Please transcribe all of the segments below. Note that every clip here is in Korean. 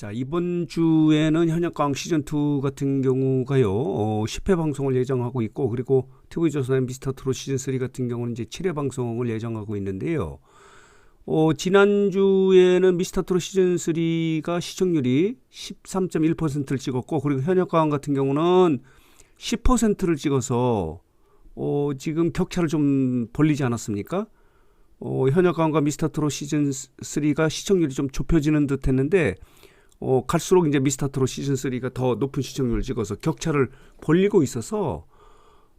자, 이번 주에는 현역강 시즌2 같은 경우가요, 어, 10회 방송을 예정하고 있고, 그리고 TV조선의 미스터 트롯 시즌3 같은 경우는 이제 7회 방송을 예정하고 있는데요. 어, 지난주에는 미스터 트롯 시즌3가 시청률이 13.1%를 찍었고, 그리고 현역강 같은 경우는 10%를 찍어서, 어, 지금 격차를 좀 벌리지 않았습니까? 어, 현역강과 미스터 트롯 시즌 3가 시청률이 좀 좁혀지는 듯 했는데 어, 갈수록 이제 미스터 트롯 시즌 3가 더 높은 시청률을 찍어서 격차를 벌리고 있어서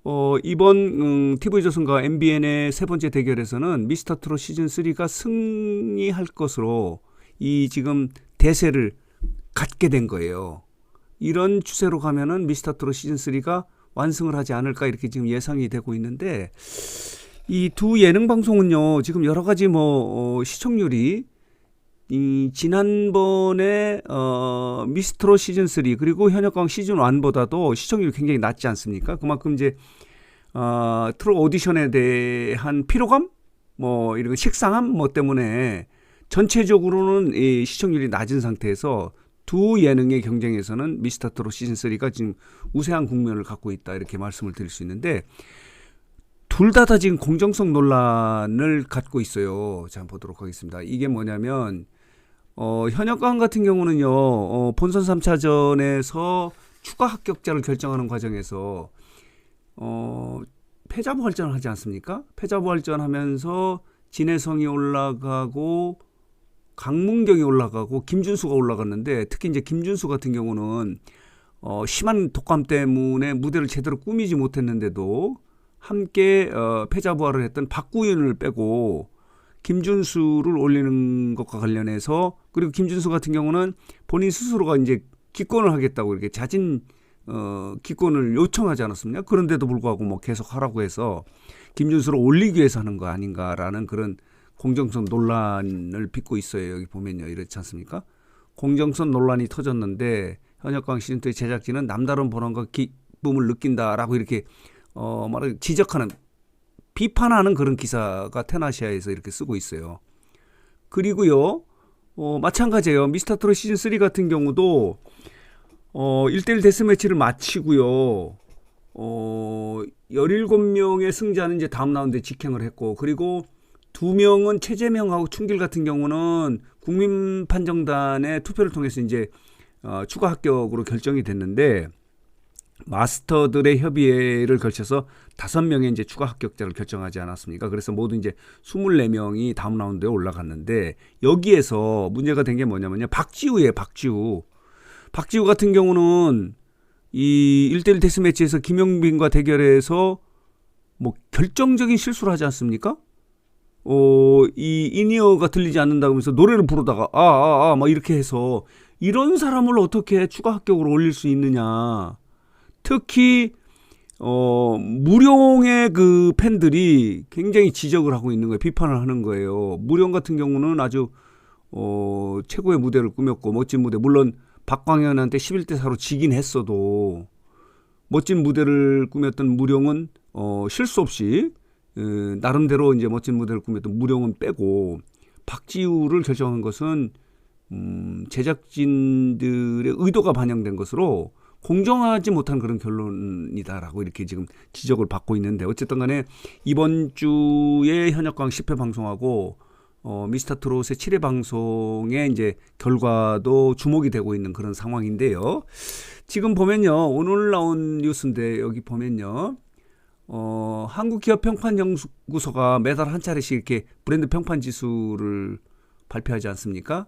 어, 이번 음, TV조선과 MBN의 세 번째 대결에서는 미스터 트롯 시즌 3가 승리할 것으로 이 지금 대세를 갖게 된 거예요. 이런 추세로 가면은 미스터 트롯 시즌 3가 완승을 하지 않을까 이렇게 지금 예상이 되고 있는데 이 두 예능 방송은요 지금 여러 가지 뭐 어, 시청률이 이 지난번에 어 미스트로 시즌 3 그리고 현역강 시즌 1보다도 시청률이 굉장히 낮지 않습니까? 그만큼 이제 어 트롯 오디션에 대한 피로감 뭐 이런 식상함 뭐 때문에 전체적으로는 이 시청률이 낮은 상태에서 두 예능의 경쟁에서는 미스터 트롯 시즌 3가 지금 우세한 국면을 갖고 있다 이렇게 말씀을 드릴 수 있는데 둘다다 지금 공정성 논란을 갖고 있어요. 자 보도록 하겠습니다. 이게 뭐냐면 어, 현역강 같은 경우는요, 어, 본선 3차전에서 추가 합격자를 결정하는 과정에서, 어, 패자부활전을 하지 않습니까? 패자부활전 하면서 진해성이 올라가고, 강문경이 올라가고, 김준수가 올라갔는데, 특히 이제 김준수 같은 경우는, 어, 심한 독감 때문에 무대를 제대로 꾸미지 못했는데도, 함께, 어, 패자부활을 했던 박구윤을 빼고, 김준수를 올리는 것과 관련해서 그리고 김준수 같은 경우는 본인 스스로가 이제 기권을 하겠다고 이렇게 자진 어 기권을 요청하지 않았습니까? 그런데도 불구하고 뭐 계속 하라고 해서 김준수를 올리기 위해서 하는 거 아닌가라는 그런 공정성 논란을 빚고 있어요. 여기 보면요. 이렇지 않습니까? 공정성 논란이 터졌는데 현역강 시즌2 제작진은 남다른 보람과 기쁨을 느낀다라고 이렇게 어 말을 지적하는 비판하는 그런 기사가 테나시아에서 이렇게 쓰고 있어요. 그리고요, 어, 마찬가지예요. 미스터 트롯 시즌 3 같은 경우도 어, 1대1 데스매치를 마치고요. 어, 17명의 승자는 이제 다음 라운드에 직행을 했고, 그리고 두 명은 최재명하고 충길 같은 경우는 국민 판정단의 투표를 통해서 이제 어, 추가 합격으로 결정이 됐는데, 마스터들의 협의회를 걸쳐서 다섯 명의 이제 추가 합격자를 결정하지 않았습니까? 그래서 모두 이제 24명이 다음 라운드에 올라갔는데 여기에서 문제가 된 게 뭐냐면요. 박지우예요, 박지우. 박지우 같은 경우는 이 1대1 데스매치에서 김영빈과 대결해서 뭐 결정적인 실수를 하지 않습니까? 어, 이 인이어가 들리지 않는다고 하면서 노래를 부르다가 아, 아, 아, 막 이렇게 해서 이런 사람을 어떻게 추가 합격으로 올릴 수 있느냐. 특히 어 무룡의 그 팬들이 굉장히 지적을 하고 있는 거예요. 비판을 하는 거예요. 무룡 같은 경우는 아주 어 최고의 무대를 꾸몄고 멋진 무대 물론 박광현한테 11대 4로 지긴 했어도 멋진 무대를 꾸몄던 무룡은 어 실수 없이 어, 나름대로 이제 멋진 무대를 꾸몄던 무룡은 빼고 박지우를 결정한 것은 음 제작진들의 의도가 반영된 것으로 공정하지 못한 그런 결론이다라고 이렇게 지금 지적을 받고 있는데 어쨌든 간에 이번 주에 현역강 10회 방송하고 어, 미스터 트롯의 7회 방송의 이제 결과도 주목이 되고 있는 그런 상황인데요. 지금 보면요. 오늘 나온 뉴스인데 여기 보면요. 어, 한국기업 평판연구소가 매달 한 차례씩 이렇게 브랜드 평판 지수를 발표하지 않습니까?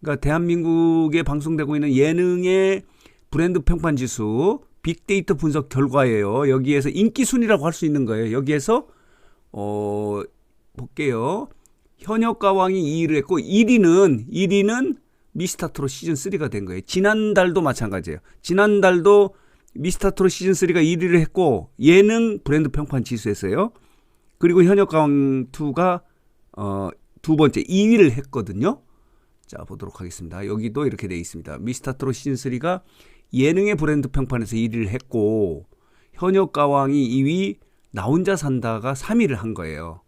그러니까 대한민국에 방송되고 있는 예능의 브랜드 평판 지수 빅데이터 분석 결과예요. 여기에서 인기 순위라고 할 수 있는 거예요. 여기에서 어 볼게요. 현역 가왕이 2위를 했고 1위는 1위는 미스터트롯 시즌 3가 된 거예요. 지난달도 마찬가지예요. 지난달도 미스터트롯 시즌 3가 1위를 했고 예능 브랜드 평판 지수에서요. 그리고 현역 가왕 2가 어 두 번째 2위를 했거든요. 자 보도록 하겠습니다. 여기도 이렇게 돼 있습니다. 미스터트롯 시즌 3가 예능의 브랜드 평판에서 1위를 했고 현역 가왕이 2위 나 혼자 산다가 3위를 한 거예요.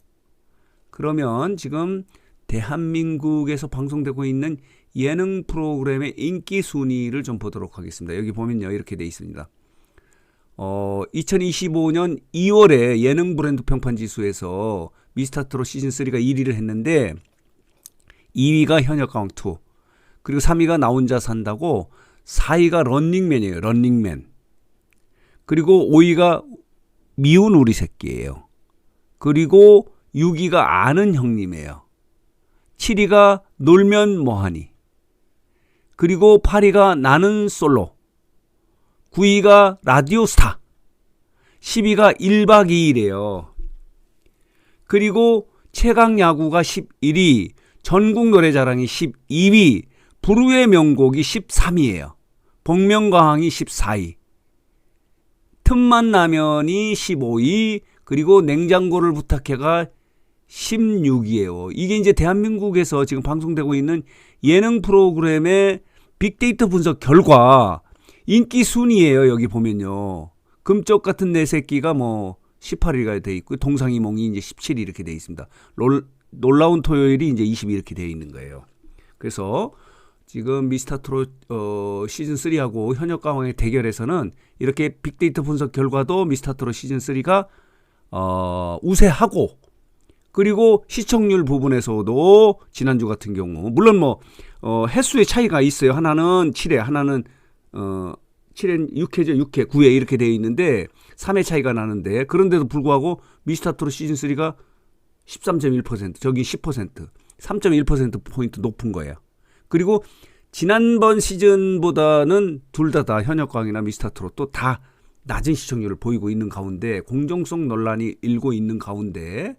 그러면 지금 대한민국에서 방송되고 있는 예능 프로그램의 인기 순위를 좀 보도록 하겠습니다. 여기 보면요. 이렇게 돼 있습니다. 어, 2025년 2월에 예능 브랜드 평판 지수에서 미스터트롯 시즌 3가 1위를 했는데 2위가 현역강 2 그리고 3위가 나 혼자 산다고 4위가 런닝맨이에요. 런닝맨. 그리고 5위가 미운 우리 새끼예요. 그리고 6위가 아는 형님이에요. 7위가 놀면 뭐하니. 그리고 8위가 나는 솔로. 9위가 라디오 스타. 10위가 1박 2일이에요. 그리고 최강 야구가 11위, 전국 노래자랑이 12위, 불후의 명곡이 13위예요. 복면가왕이 14위. 틈만 나면이 15위, 그리고 냉장고를 부탁해가 16위예요. 이게 이제 대한민국에서 지금 방송되고 있는 예능 프로그램의 빅데이터 분석 결과 인기 순위예요. 여기 보면요. 금쪽 같은 내 새끼가 뭐 18위가 돼 있고 동상이몽이 이제 17위 이렇게 돼 있습니다. 롤, 놀라운 토요일이 이제 20위 이렇게 돼 있는 거예요. 그래서 지금 미스터트롯 어, 시즌 3하고 현역 가왕의 대결에서는 이렇게 빅데이터 분석 결과도 미스터트롯 시즌 3가 어, 우세하고 그리고 시청률 부분에서도 지난주 같은 경우 물론 뭐 어, 횟수의 차이가 있어요. 하나는 7회, 하나는 어 7회, 6회죠. 6회, 9회 이렇게 되어 있는데 3회 차이가 나는데 그런데도 불구하고 미스터트롯 시즌 3가 13.1%, 저기 10%, 3.1% 포인트 높은 거예요. 그리고 지난번 시즌보다는 둘 다다 현역광이나 미스터트롯 또다 낮은 시청률을 보이고 있는 가운데 공정성 논란이 일고 있는 가운데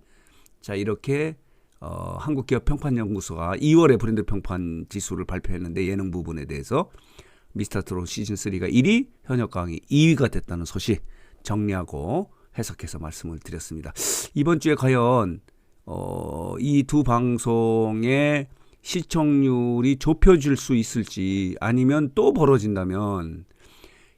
자 이렇게 어, 한국기업 평판연구소가 2월에 브랜드 평판 지수를 발표했는데 예능 부분에 대해서 미스터트롯 시즌 3가 1위, 현역강이 2위가 됐다는 소식 정리하고 해석해서 말씀을 드렸습니다. 이번 주에 과연 어, 이 두 방송의 시청률이 좁혀질 수 있을지 아니면 또 벌어진다면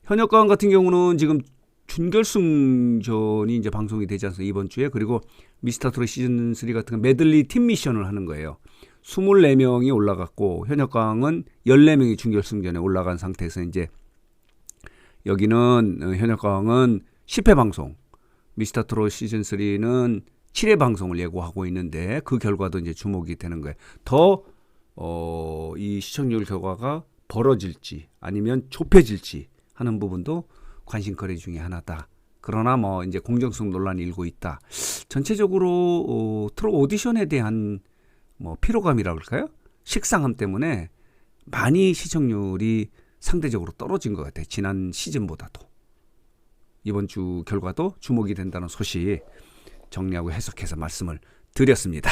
현역강 같은 경우는 지금 준결승전이 이제 방송이 되지 않습니까? 이번 주에 그리고 미스터트롯 시즌 3 같은 건 메들리 팀 미션을 하는 거예요. 24명이 올라갔고 현역강은 14명이 준결승전에 올라간 상태에서 이제 여기는 어, 현역강은 10회 방송, 미스터트롯 시즌 3는 7회 방송을 예고하고 있는데 그 결과도 이제 주목이 되는 거예요. 더 어, 이 시청률 결과가 벌어질지 아니면 좁혀질지 하는 부분도 관심거리 중에 하나다. 그러나 뭐 이제 공정성 논란이 일고 있다. 전체적으로 어, 트롯 오디션에 대한 뭐 피로감이라고 할까요? 식상함 때문에 많이 시청률이 상대적으로 떨어진 것 같아요. 지난 시즌보다도. 이번 주 결과도 주목이 된다는 소식 정리하고 해석해서 말씀을 드렸습니다.